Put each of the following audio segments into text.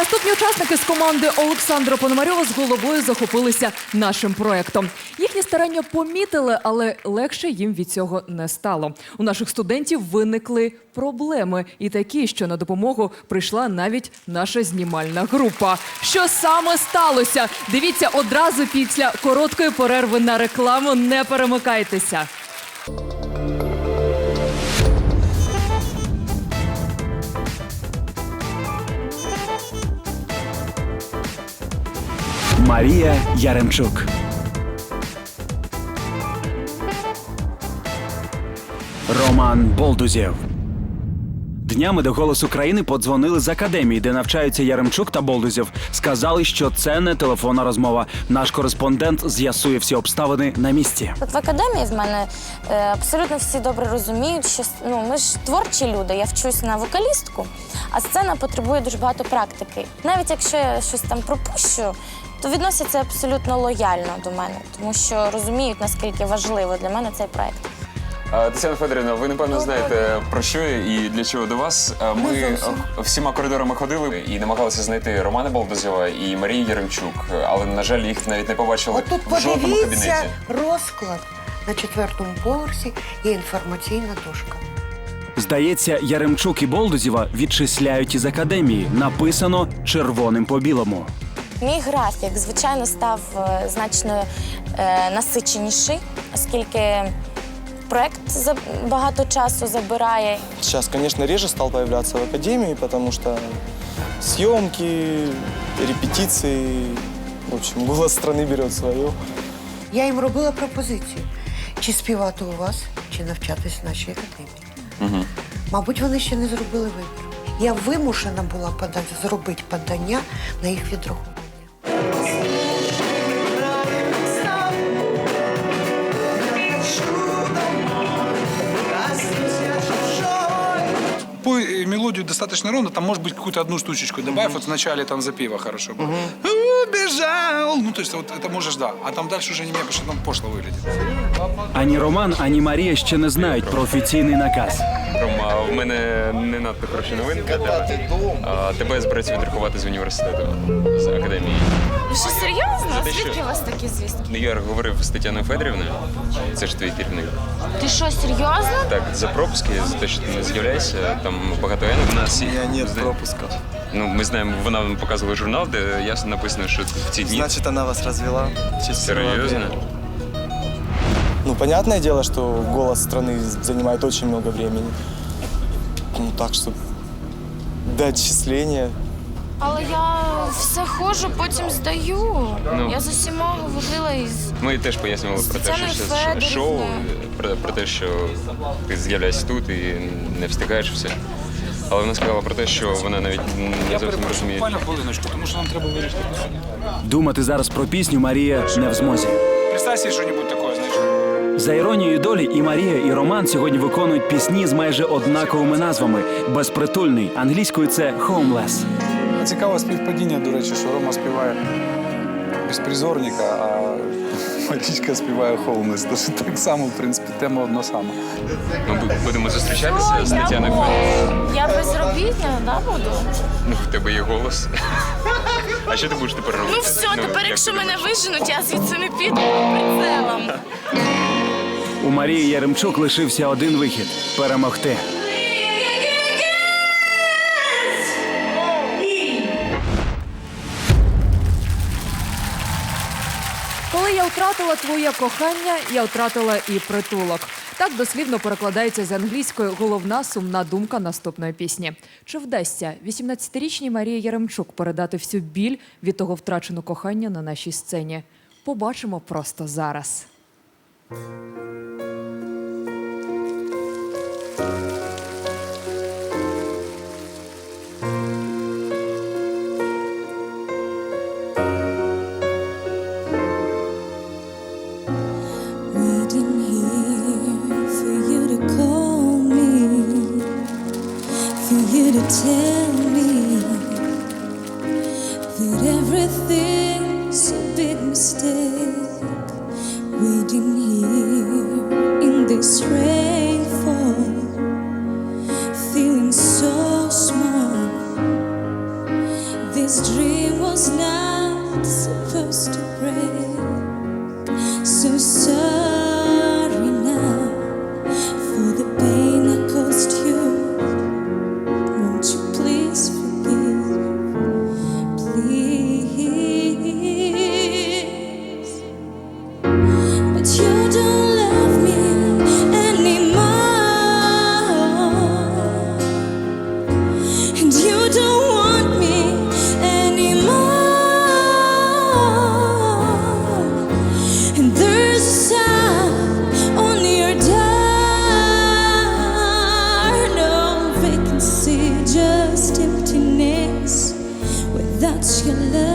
Наступні учасники з команди Олександра Пономарьова з головою захопилися нашим проектом. Їхні старання помітили, але легше їм від цього не стало. У наших студентів виникли проблеми, і такі, що на допомогу прийшла навіть наша знімальна група. Що саме сталося? Дивіться одразу після короткої перерви на рекламу. Не перемикайтеся. Марія Яремчук. Роман Болдузєв. Днями до «Голос України» подзвонили з академії, де навчаються Яремчук та Болдузєв. Сказали, що це не телефонна розмова. Наш кореспондент з'ясує всі обставини на місці. От в академії в мене е, абсолютно всі добре розуміють, що ну ми ж творчі люди. Я вчусь на вокалістку, а сцена потребує дуже багато практики. Навіть якщо я щось там пропущу, то відносяться абсолютно лояльно до мене, тому що розуміють наскільки важливо для мене цей проект. Тетяна Федорівна, ви напевно знаєте про що і для чого до вас. Ми всіма коридорами ходили і намагалися знайти Романа Болдозєва і Марії Яремчук, але на жаль, їх навіть не побачили Отут в жодному подивіться кабінеті. розклад. На четвертому поверсі є інформаційна дошка. Здається, Яремчук і Болдузєва відчисляють із академії. Написано червоним по білому. Мій графік, звичайно, став е, значно е, насиченіший, оскільки проект за багато часу забирає. Сейчас, конечно, реже стал появляться в академии, потому что съемки, репетиции, в общем, голос страны берет свое. Я їм робила пропозицію: чи співати у вас, чи навчатись в нашій академії. Мабуть, вони ще не зробили вибір. Я вимушена була подати, зробити подання на їх відрахування. Пой э, мелодию достаточно ровно, там может быть какую-то одну штучечку добавь, вот в начале там запева хорошо было. Убежал! Ну, то есть вот это можешь, да. А там дальше уже не мне, потому что там пошло выглядит. Ані Роман, ані Марія ще не знають про офіційний наказ. Рома, в мене не надто хороші новини для тебе. А, Тебе збираються відрахувати з університету, з академії. Ви що, серйозно? те, що- Звідки у вас такі звістки? Ну, Я говорив з Тетяною Федорівною, це ж твій керівник. Ти що, серйозно? Так, за пропуски, за те, що ти не з'являєшся, там багато Н. У нас У меня нет Зна- пропуска. Ну, ми знаємо, вона нам показувала журнал, де ясно написано, що в ці дні. Значит, она вас развела. Счастливого Серйозно? времени. Ну, понятное дело, что голос страны занимает очень много времени. Ну, так что до отчисления Але я все ходжу, потім здаю. Ну. Я з усіма говорила із. Ми теж пояснювали про те, що це шоу, про, про те, що ти з'являєшся тут і не встигаєш все. Але вона сказала про те, що вона навіть не зовсім перепрошую розуміє. буквально хвилиночку, тому що нам треба вирішити питання. Думати зараз про пісню Марія не в змозі. Представь себе що-нибудь таке, знаєш. За іронією долі, і Марія, і Роман сьогодні виконують пісні з майже однаковими назвами: Безпритульний англійською це «Homeless». А Цікаве співпадіння, до речі, що Рома співає безпризорника, а Марічка співає Холмес. Тож так само, в принципі, тема одна сама. Ми будемо зустрічатися з Тетяною Федорівною. Я безробітна, да, буду? Ну, в тебе є голос. А що ти будеш тепер робити? Ну все, тепер, якщо мене виженуть, я звідси не піду прицелом. У Марії Яремчук лишився один вихід перемогти. Коли я втратила твоє кохання, я втратила і притулок. Так дослівно перекладається з англійської головна сумна думка наступної пісні. Чи вдасться 18-річній Марії Яремчук передати всю біль від того втраченого кохання на нашій сцені? Побачимо просто зараз. Tell me that everything's a big mistake. Waiting here in this rainfall, your love.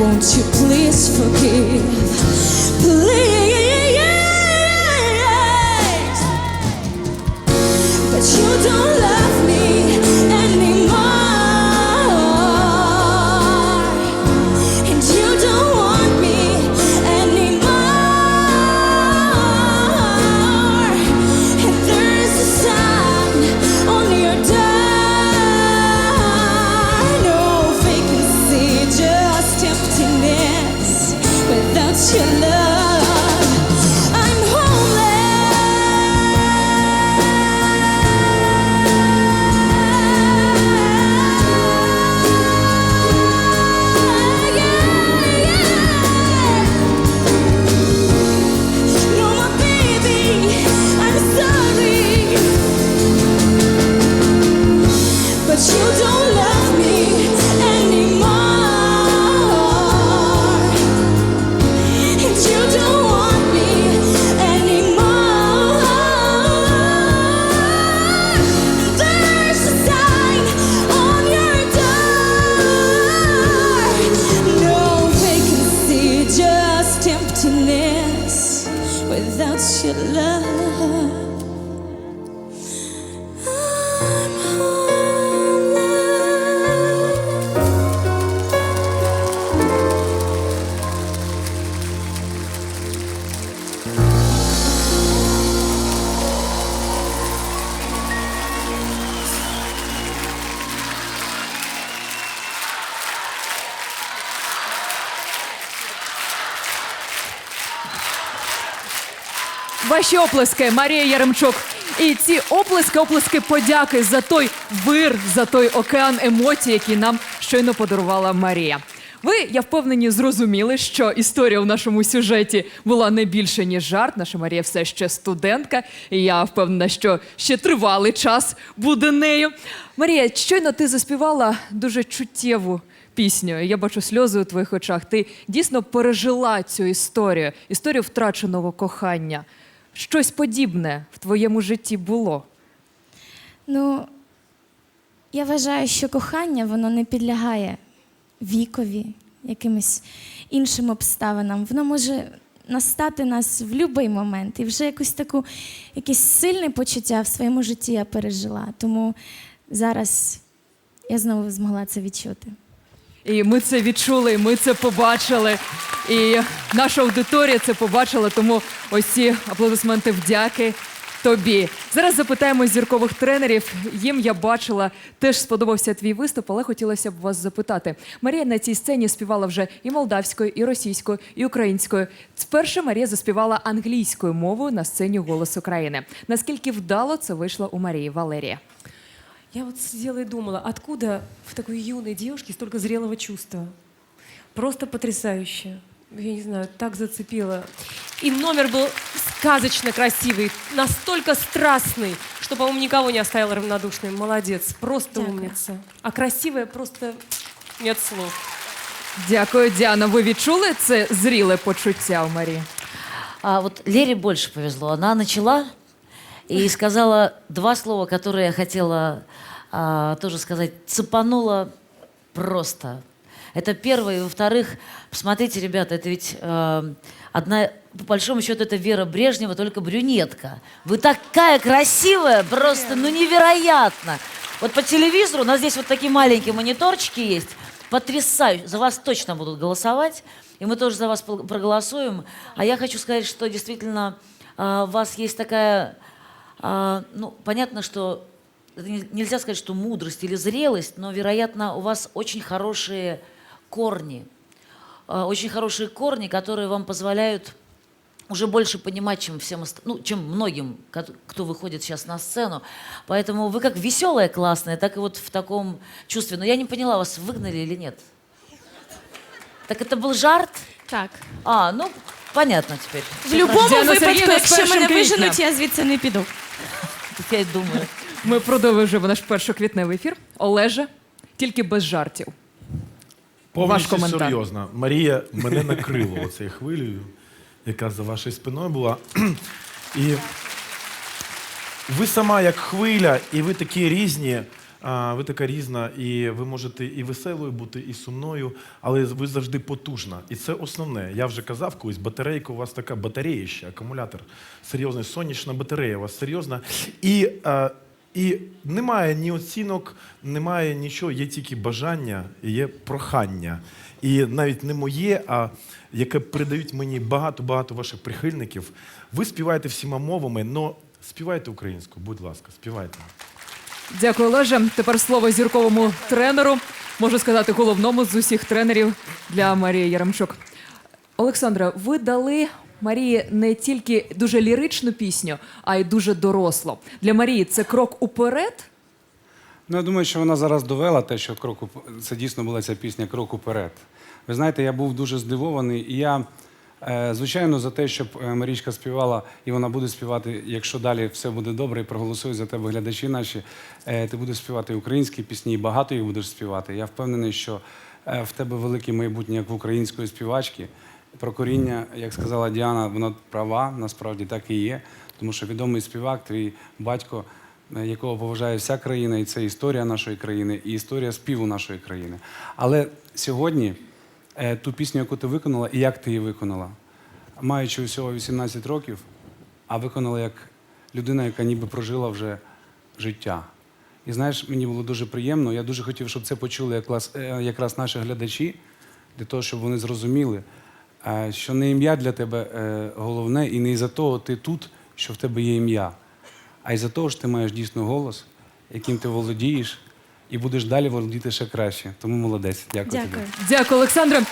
Won't you please forgive? Please. But you don't love without your love. I'm Ваші оплески, Марія Яремчук. І ці оплески, оплески подяки за той вир, за той океан емоцій, який нам щойно подарувала Марія. Ви, я впевнені, зрозуміли, що історія у нашому сюжеті була не більше, ніж жарт. Наша Марія все ще студентка, і я впевнена, що ще тривалий час буде нею. Марія, щойно ти заспівала дуже чуттєву пісню. Я бачу сльози у твоїх очах. Ти дійсно пережила цю історію, історію втраченого кохання. Щось подібне в твоєму житті було. Ну, я вважаю, що кохання воно не підлягає вікові, якимось іншим обставинам. Воно може настати нас в будь-який момент. І вже якусь таку, якесь сильне почуття в своєму житті я пережила. Тому зараз я знову змогла це відчути. І ми це відчули, і ми це побачили. І наша аудиторія це побачила. Тому ось ці аплодисменти вдяки тобі. Зараз запитаємо зіркових тренерів. Їм я бачила, теж сподобався твій виступ, але хотілося б вас запитати. Марія на цій сцені співала вже і молдавською, і російською, і українською. Спершу Марія заспівала англійською мовою на сцені Голос України. Наскільки вдало це вийшло у Марії Валерія? Я вот сидела и думала, откуда в такой юной девушке столько зрелого чувства? Просто потрясающе. Я не знаю, так зацепило. И номер был сказочно красивый, настолько страстный, что, по-моему, никого не оставил равнодушным. Молодец, просто Дякую. умница. А красивая просто нет слов. Дякую, Діана. Ви відчули це зріле почуття у Марії? А вот Лере больше повезло. Она начала и сказала два слова, которые я хотела а, тоже сказать. Цепанула просто. Это первое. И во-вторых, посмотрите, ребята, это ведь э, одна, по большому счету, это Вера Брежнева, только брюнетка. Вы такая красивая, просто, ну, невероятно. Вот по телевизору у нас здесь вот такие маленькие мониторчики есть. Потрясающе. За вас точно будут голосовать. И мы тоже за вас проголосуем. А я хочу сказать, что действительно а, у вас есть такая... а, ну, понятно, что это не- нельзя сказать, что мудрость или зрелость, но, вероятно, у вас очень хорошие корни. А, Очень хорошие корни, которые вам позволяют уже больше понимать, чем всем ост- ну, чем многим, кот- кто выходит сейчас на сцену. Поэтому вы как веселая, классная, так и вот в таком чувстве. Но я не поняла, вас выгнали или нет? Так это был жарт? Так. А, ну, понятно теперь. В будь-якому Діана випадку, Сергіївна, з якщо першим мене квітня. виженуть, я звідси не піду. Я й думаю. Ми продовжуємо наш першоквітневий ефір. Олеже, тільки без жартів. Повністю коментар. серйозно. Марія мене накрило оцею хвилею, яка за вашою спиною була. І ви сама як хвиля, і ви такі різні. Ви така різна, і ви можете і веселою бути, і сумною, але ви завжди потужна. І це основне. Я вже казав колись, батарейка у вас така батареїща, акумулятор серйозний, сонячна батарея у вас серйозна. І, і немає ні оцінок, немає нічого, є тільки бажання, є прохання. І навіть не моє, а яке передають мені багато-багато ваших прихильників. Ви співаєте всіма мовами, але співайте українською, будь ласка, співайте. Дякую, Олеже. Тепер слово зірковому тренеру. Можу сказати, головному з усіх тренерів для Марії Яремчук. Олександра, ви дали Марії не тільки дуже ліричну пісню, а й дуже дорослу. Для Марії це крок уперед. Ну, я думаю, що вона зараз довела те, що крок уп- це дійсно була ця пісня Крок уперед. Ви знаєте, я був дуже здивований, і я, звичайно, за те, щоб е, Марічка співала, і вона буде співати, якщо далі все буде добре, і проголосують за тебе глядачі наші. е, Ти будеш співати українські пісні, і багато їх будеш співати. Я впевнений, що е, в тебе велике майбутнє як в української співачки. Про коріння, як сказала Діана, вона права, насправді так і є. Тому що відомий співак, твій батько, е, якого поважає вся країна, і це історія нашої країни, і історія співу нашої країни. Але сьогодні е, ту пісню, яку ти виконала, і як ти її виконала, маючи усього 18 років, а виконала як людина, яка ніби прожила вже життя. І знаєш, мені було дуже приємно. Я дуже хотів, щоб це почули якраз, е, якраз наші глядачі, для того, щоб вони зрозуміли, е, що не ім'я для тебе е, головне, і не із-за того ти тут, що в тебе є ім'я, а із-за того, що ти маєш дійсно голос, яким ти володієш, і будеш далі володіти ще краще. Тому молодець. Дякую, тобі. Дякую. Олександре.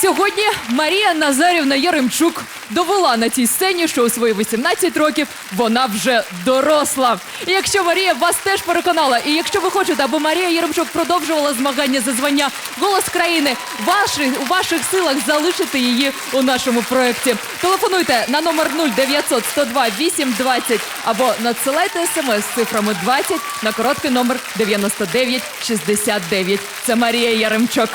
Сьогодні Марія Назарівна Яремчук довела на цій сцені, що у свої 18 років вона вже доросла. І якщо Марія вас теж переконала, і якщо ви хочете, аби Марія Яремчук продовжувала змагання за звання Голос країни, ваші, у ваших силах залишити її у нашому проєкті. Телефонуйте на номер 0900 102 820 або надсилайте смс з цифрами 20 на короткий номер 9969. Це Марія Яремчук.